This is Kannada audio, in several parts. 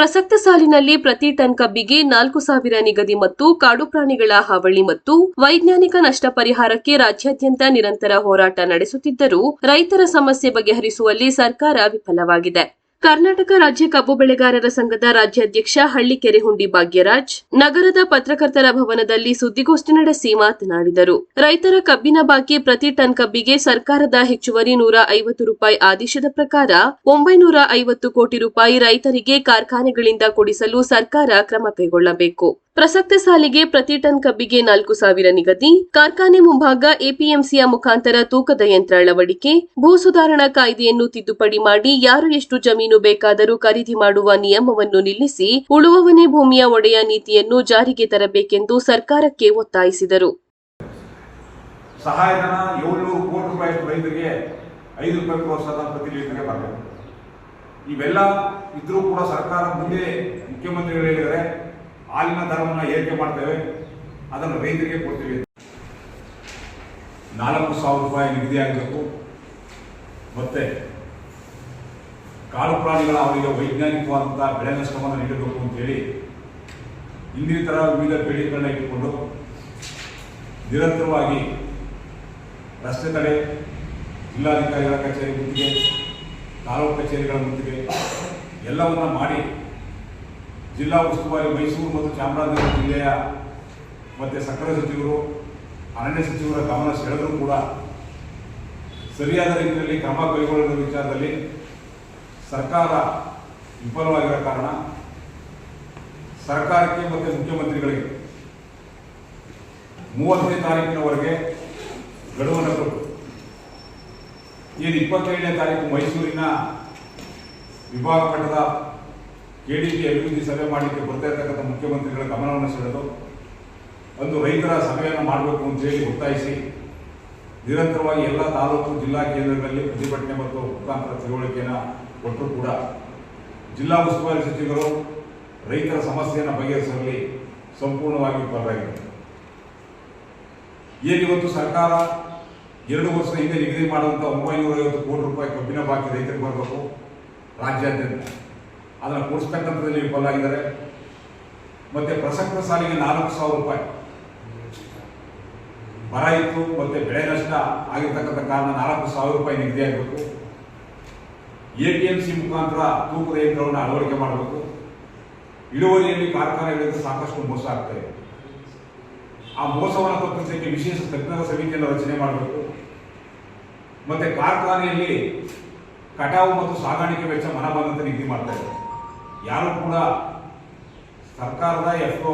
ಪ್ರಸಕ್ತ ಸಾಲಿನಲ್ಲಿ ಪ್ರತಿ ಟನ್ ಕಬ್ಬಿಗೆ ನಾಲ್ಕು ಸಾವಿರ ನಿಗದಿ ಮತ್ತು ಕಾಡು ಪ್ರಾಣಿಗಳ ಹಾವಳಿ ಮತ್ತು ವೈಜ್ಞಾನಿಕ ನಷ್ಟ ಪರಿಹಾರಕ್ಕೆ ರಾಜ್ಯಾದ್ಯಂತ ನಿರಂತರ ಹೋರಾಟ ನಡೆಸುತ್ತಿದ್ದರೂ ರೈತರ ಸಮಸ್ಯೆ ಬಗೆಹರಿಸುವಲ್ಲಿ ಸರ್ಕಾರ ವಿಫಲವಾಗಿದೆ. ಕರ್ನಾಟಕ ರಾಜ್ಯ ಕಬ್ಬು ಬೆಳೆಗಾರರ ಸಂಘದ ರಾಜ್ಯಾಧ್ಯಕ್ಷ ಹಳ್ಳಿಕೆರೆ ಹುಂಡಿ ಭಾಗ್ಯರಾಜ್, ನಗರದ ಪತ್ರಕರ್ತರ ಭವನದಲ್ಲಿ ಸುದ್ದಿಗೋಷ್ಠಿ ನಡೆಸಿ ಮಾತನಾಡಿದರು. ರೈತರ ಕಬ್ಬಿನ ಬಾಕಿ ಪ್ರತಿ ಟನ್ ಕಬ್ಬಿಗೆ ಸರ್ಕಾರದ ಹೆಚ್ಚುವರಿ ನೂರ ಐವತ್ತು ರೂಪಾಯಿ ಆದೇಶದ ಪ್ರಕಾರ ಒಂಬೈನೂರ ಐವತ್ತು ಕೋಟಿ ರೂಪಾಯಿ ರೈತರಿಗೆ ಕಾರ್ಖಾನೆಗಳಿಂದ ಕೊಡಿಸಲು ಸರ್ಕಾರ ಕ್ರಮ ಕೈಗೊಳ್ಳಬೇಕು. ಪ್ರಸಕ್ತ ಸಾಲಿಗೆ ಪ್ರತಿ ಟನ್ ಕಬ್ಬಿಗೆ ನಾಲ್ಕು ಸಾವಿರ ನಿಗದಿ, ಕಾರ್ಖಾನೆ ಮುಂಭಾಗ ಎಪಿಎಂಸಿಯ ಮುಖಾಂತರ ತೂಕದ ಯಂತ್ರ ಅಳವಡಿಕೆ, ಭೂ ಸುಧಾರಣಾ ಕಾಯ್ದೆಯನ್ನು ತಿದ್ದುಪಡಿ ಮಾಡಿ ಯಾರು ಎಷ್ಟು ಜಮೀನು ಬೇಕಾದರೂ ಖರೀದಿ ಮಾಡುವ ನಿಯಮವನ್ನು ನಿಲ್ಲಿಸಿ ಉಳುವವನೇ ಭೂಮಿಯ ಒಡೆಯ ನೀತಿಯನ್ನು ಜಾರಿಗೆ ತರಬೇಕೆಂದು ಸರ್ಕಾರಕ್ಕೆ ಒತ್ತಾಯಿಸಿದರು. ಇವೆಲ್ಲ ಇದ್ರೂ ಕೂಡ ಸರ್ಕಾರ ಮುಂದೆ ಮುಖ್ಯಮಂತ್ರಿಗಳು ಹೇಳಿದರೆ ಹಾಲಿನ ದರವನ್ನು ಏರಿಕೆ ಮಾಡ್ತೇವೆ? ಅದನ್ನು ರೈತರಿಗೆ ಕೊಡ್ತೀವಿ ನಾಲ್ಕು ಸಾವಿರ ರೂಪಾಯಿ ನಿಗದಿ ಆಗಬೇಕು. ಮತ್ತೆ ಕಾಡು ಪ್ರಾಣಿಗಳ ಅವರಿಗೆ ವೈಜ್ಞಾನಿಕವಾದಂಥ ಬೆಳೆ ನಷ್ಟವನ್ನು ನೀಡಬೇಕು ಅಂತೇಳಿ ಇನ್ನಿತರ ವಿವಿಧ ಬೇಡಿಕೆಗಳನ್ನ ಇಟ್ಟುಕೊಂಡು ನಿರಂತರವಾಗಿ ರಸ್ತೆ ತಡೆ, ಜಿಲ್ಲಾಧಿಕಾರಿಗಳ ಕಚೇರಿ ಮುತ್ತಿಗೆ ತಾಲೂಕು ಕಚೇರಿಗಳ ಮುತ್ತಿಗೆ ಎಲ್ಲವನ್ನ ಮಾಡಿ ಜಿಲ್ಲಾ ಉಸ್ತುವಾರಿ ಮೈಸೂರು ಮತ್ತು ಚಾಮರಾಜನಗರ ಜಿಲ್ಲೆಯ ಮತ್ತು ಸಕ್ಕರೆ ಸಚಿವರು, ಅರಣ್ಯ ಸಚಿವರ ಗಮನ ಸೆಳೆದರೂ ಕೂಡ ಸರಿಯಾದ ರೀತಿಯಲ್ಲಿ ಕ್ರಮ ಕೈಗೊಳ್ಳುವ ವಿಚಾರದಲ್ಲಿ ಸರ್ಕಾರ ವಿಫಲವಾಗಿರೋ ಕಾರಣ ಸರ್ಕಾರಕ್ಕೆ ಮತ್ತು ಮುಖ್ಯಮಂತ್ರಿಗಳಿಗೆ ಮೂವತ್ತನೇ ತಾರೀಕಿನವರೆಗೆ ಗಡುವನ್ನು ಕೊಟ್ಟು ಏನು ಇಪ್ಪತ್ತೈದನೇ ತಾರೀಕು ಮೈಸೂರಿನ ವಿಭಾಗ ಮಟ್ಟದ ಕೆಡಿಪಿ ಅಭಿವೃದ್ಧಿ ಸಭೆ ಮಾಡಲಿಕ್ಕೆ ಬರ್ತಾ ಇರ್ತಕ್ಕಂಥ ಮುಖ್ಯಮಂತ್ರಿಗಳ ಗಮನವನ್ನು ಸೆಳೆದು ಒಂದು ರೈತರ ಸಭೆಯನ್ನು ಮಾಡಬೇಕು ಅಂತ ಹೇಳಿ ಒತ್ತಾಯಿಸಿ ನಿರಂತರವಾಗಿ ಎಲ್ಲ ತಾಲೂಕು ಜಿಲ್ಲಾ ಕೇಂದ್ರಗಳಲ್ಲಿ ಪ್ರತಿಭಟನೆ ಮತ್ತು ಮುಖಾಂತರ ತಿಳುವಳಿಕೆಯನ್ನು ಕೊಟ್ಟರು ಕೂಡ ಜಿಲ್ಲಾ ಉಸ್ತುವಾರಿ ಸಚಿವರು ರೈತರ ಸಮಸ್ಯೆಯನ್ನು ಬಗೆಹರಿಸುವಲ್ಲಿ ಸಂಪೂರ್ಣವಾಗಿ ವಿಫಲರಾಗಿದ್ದಾರೆ ಏನಿವತ್ತು ಸರ್ಕಾರ ಎರಡು ವರ್ಷದ ಹಿಂದೆ ನಿಗದಿ ಮಾಡುವಂಥ ಒಂಬೈನೂರ ಐವತ್ತು ಕೋಟಿ ರೂಪಾಯಿ ಕಬ್ಬಿನ ಬಾಕಿ ರೈತರಿಗೆ ಬರಬೇಕು ರಾಜ್ಯಾದ್ಯಂತ. ಅದನ್ನು ಕೊಡಿಸ್ತಕ್ಕಂಥದ್ದಲ್ಲಿ ವಿಫಲಾಗಿದ್ದಾರೆ ಮತ್ತೆ ಪ್ರಸಕ್ತ ಸಾಲಿಗೆ ನಾಲ್ಕು ಸಾವಿರ ರೂಪಾಯಿ. ಬರ ಇತ್ತು, ಮತ್ತೆ ಬೆಳೆ ನಷ್ಟ ಆಗಿರ್ತಕ್ಕಂಥ ಕಾರಣ ನಾಲ್ಕು ಸಾವಿರ ರೂಪಾಯಿ ನಿಗದಿ ಆಗಬೇಕು. ಎ ಪಿ ಎಂ ಸಿ ಮುಖಾಂತರ ತೂಕದ ಯಂತ್ರವನ್ನು ಅಳವಡಿಕೆ ಮಾಡಬೇಕು. ಇಳುವರಿಯಲ್ಲಿ ಕಾರ್ಖಾನೆಗಳಿಂದ ಸಾಕಷ್ಟು ಮೋಸ ಆಗ್ತಾ ಇದೆ. ಆ ಮೋಸವನ್ನು ತಪ್ಪಿಸಲಿಕ್ಕೆ ವಿಶೇಷ ತಜ್ಞರ ಸಮಿತಿಯನ್ನು ರಚನೆ ಮಾಡಬೇಕು. ಮತ್ತೆ ಕಾರ್ಖಾನೆಯಲ್ಲಿ ಕಟಾವು ಮತ್ತು ಸಾಗಾಣಿಕೆ ವೆಚ್ಚ ಮನಬಂದಂತೆ ನಿಗದಿ ಮಾಡ್ತಾ ಇದ್ದಾರೆ ಯಾರು ಕೂಡ ಸರ್ಕಾರದ F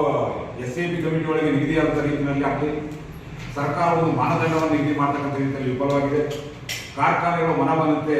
S A P committee ಒಳಗೆ ನಿಗದಿಯಾದಂಥ ರೀತಿಯಲ್ಲಿ ಆಗಲಿ ಸರ್ಕಾರ ಒಂದು ಮಾನದಂಡವನ್ನು ನಿಗದಿ ಮಾಡ್ತಕ್ಕಂಥ ರೀತಿಯಲ್ಲಿ ವಿಫಲವಾಗಿದೆ. ಕಾರ್ಖಾನೆಗಳು ಮನ ಬಂದಂತೆ